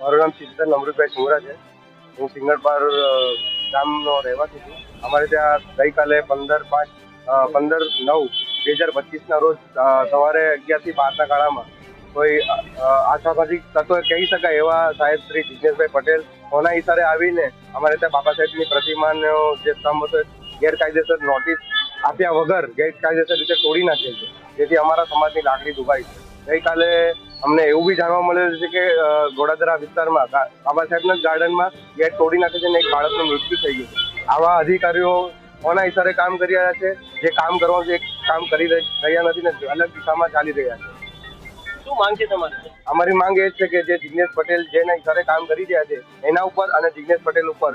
મારું નામ ચિંતન અમૃતભાઈ સુમરા છે. હું સિંગરપાર અ, ગામનો રહેવાસી છું. અમારે ત્યાં ગઈકાલે પંદર પાંચ પંદર નવ બે હજાર પચીસના રોજ સવારે અગિયારથી બારના ગાળામાં કોઈ આશાભાજી તત્વો કહી શકાય એવા સાહેબ શ્રી જિજ્ઞેશભાઈ પટેલ કોના ઇશારે આવીને અમારે ત્યાં બાબા સાહેબની પ્રતિમાનો જે સ્તંભ હતો ગેરકાયદેસર નોટિસ આપ્યા વગર ગેરકાયદેસર રીતે તોડી નાખે છે. જેથી અમારા સમાજની લાગણી દુભાઈ છે. ગઈકાલે અમને એવું બી જાણવા મળેલું છે કે અ, ગોડાદરા વિસ્તારમાં બાબા સાહેબના જ ગાર્ડનમાં ગેટ તોડી નાખે છે અને એક બાળકનું મૃત્યુ થઈ ગયું આવા અધિકારીઓ કોના હિસાબે કામ કરી રહ્યા છે. જે કામ કરવાનું છે કામ કરી રહી- રહ્યા નથી ને અલગ દિશામાં ચાલી રહ્યા છે. શું માંગ છે તમારી? અમારી માંગ એ જ છે કે જે જિજ્ઞેશ પટેલ જેના હિસાબે કામ કરી રહ્યા છે એના ઉપર અને જિજ્ઞેશ પટેલ ઉપર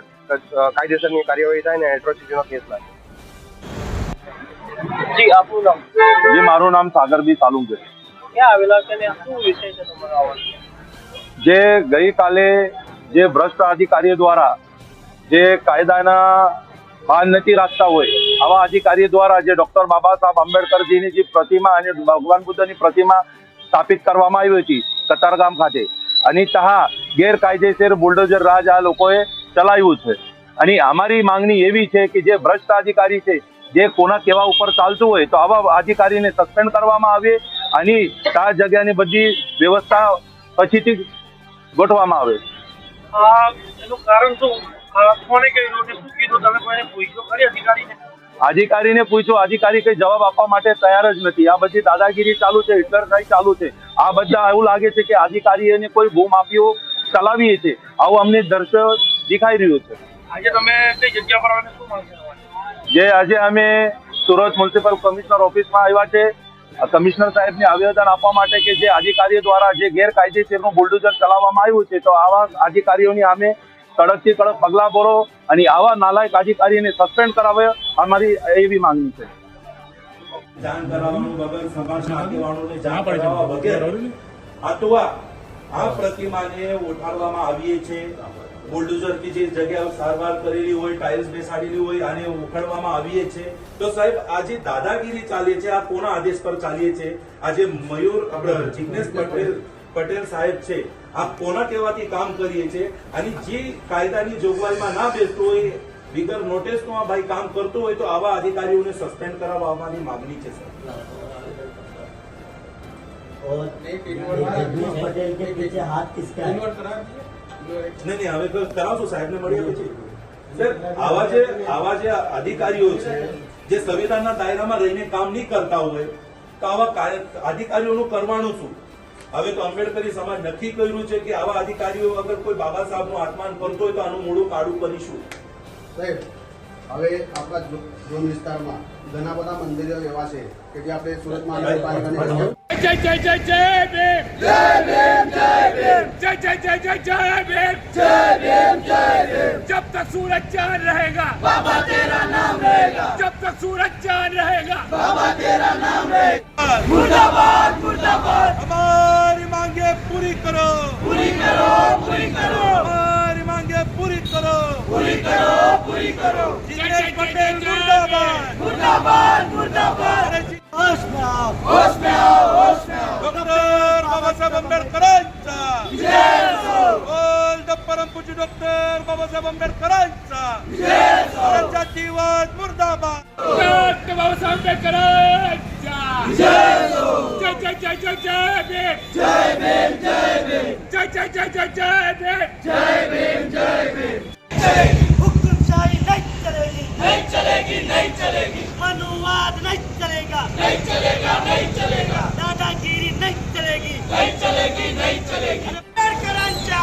કાયદેસરની કાર્યવાહી થાય ને એટ્રોસિટીનો કેસ લાગે. જી આપનું નામ? જી મારું નામ સાગરબી સાલુંકે જે ગઈકાલે જે ભ્રષ્ટ અધિકારીઓ દ્વારા જે કાયદાના ભાન નથી રાખતા હોય, આવા અધિકારી દ્વારા જે ડોક્ટર બાબા સાહેબ આંબેડકરજીની જે પ્રતિમા અને ભગવાન બુદ્ધની પ્રતિમા સ્થાપિત કરવામાં આવી હતી, કતારગામ ખાતે. અને ત્યાં ગેરકાયદેસર બુલડોઝર રાજ આ લોકોએ ચલાવ્યું છે. અને અમારી માંગણી એવી છે કે જે ભ્રષ્ટ અધિકારી છે, જે કોના કેવા ઉપર ચાલતું હોય તો આવા અધિકારીને સસ્પેન્ડ કરવામાં આવે અને આ જગ્યાની બધી વ્યવસ્થા પછીથી ગોઠવવામાં આવે. છે એનું કારણ શું? કોને કહ્યું ને શું કીધું? તમે કોઈને પૂછ્યું? ખરી અધિકારીને? અધિકારીને પૂછ્યું. અધિકારી કઈ જવાબ આપવા માટે તૈયાર જ નથી. આ બધી દાદાગીરી ચાલુ છે હિટલરશાહી ચાલુ છે. આ બધા એવું લાગે છે કે અધિકારીઓને કોઈ ભૂમાફીઓ ચલાવીએ છે. આવું અમને દ્રશ્ય દેખાઈ રહ્યું છે. આજે તમે કઈ જગ્યા પર જે આજે અમે સુરત મ્યુનિસિપલ કમિશનર ઓફિસમાં આવ્યા છે. કમિશનર સાહેબને આવેદન આપવા માટે કે જે અધિકારીઓ દ્વારા જે ગેરકાયદેસરનું બુલડોઝર ચલાવવામાં આવ્યું છે તો આવા અધિકારીઓની અમે કડકથી કડક પગલાં ભરો અને આવા નાલાયક અધિકારીને સસ્પેન્ડ કરાવે અમારી એવી માંગણી છે. આ પ્રતિમાને ઉઠાડવામાં આવીએ છે બુલડોઝરથી જે જગ્યા સારવાર કરેલી હોય ટાઇલ્સ બેસાડેલી હોય આને ઉખાડવામાં આવીએ છે તો સાહેબ આ જે દાદાગીરી ચાલે છે આ કોના આદેશ પર ચાલીએ છે આજે મયુર આપણે જિગ્નેશ પટેલ પટેલ સાહેબ છે આ કોના કહેવાથી કામ કરીએ છે અને જે કાયદાની જોગવાઈમાં ના બેસતો હોય વિગર નોટિસ નો આ ભાઈ કામ કરતો હોય તો આવા અધિકારીઓને સસ્પેન્ડ કરાવવા અમારી માંગણી છે સર और जगदीश पटेल के पीछे हाथ किसका है નહીં નહીં હવે કરાવશું સાહેબને મળીએ પછી. આવા જે આવા જે અધિકારીઓ છે જે સંવિધાનના દાયરામાં રહીને કામ નહીં કરતા હોય તો આવા અધિકારીઓનું કરવાનું શું? હવે તો આંબેડકરી સમાજ નક્કી કર્યું છે કે આવા અધિકારીઓ અગર કોઈ બાબા સાહેબનું આત્માન કરતો હોય તો આનું મોડું કાઢું કરીશું. સાહેબ હવે આપણા ઝોન વિસ્તારમાં ઘણા બધા મંદિરો એવા છે કે જે આપણે સુરત મહાનગરપાલિકાની जय जय जय जय भीम। जय भीम जय भीम। जय जय जय जय जय भीम। जय भीम जय भीम। जब तक सूरज चाँद रहेगा बाबा तेरा नाम रहेगा। जब तक सूरज चाँद रहेगा बाबा तेरा नाम रहेगा। मुर्दाबाद मुर्दाबाद। हमारी मांगे पूरी करो। पूरी करो पूरी करो। हमारी मांगे पूरी करो। पूरी करो पूरी करो। जय जय पटेल मुर्दाबाद। मुर्दाबाद मुर्दाबाद। होश में आओ। होश में आओ। बाबासाहेब आंबेडकरांचा. राज्यात मुर्दाबाद. बाबासाहेब आंबेडकरांचा. हुकुमशाही चलेगी. नहीं चलेगी नहीं चलेगी. नहीं चलेगा. नहीं चलेगा नहीं चलेगा. दादागिरी नहीं चलेगी. नहीं चलेगी नहीं चलेगी. आंबेडकरांचा.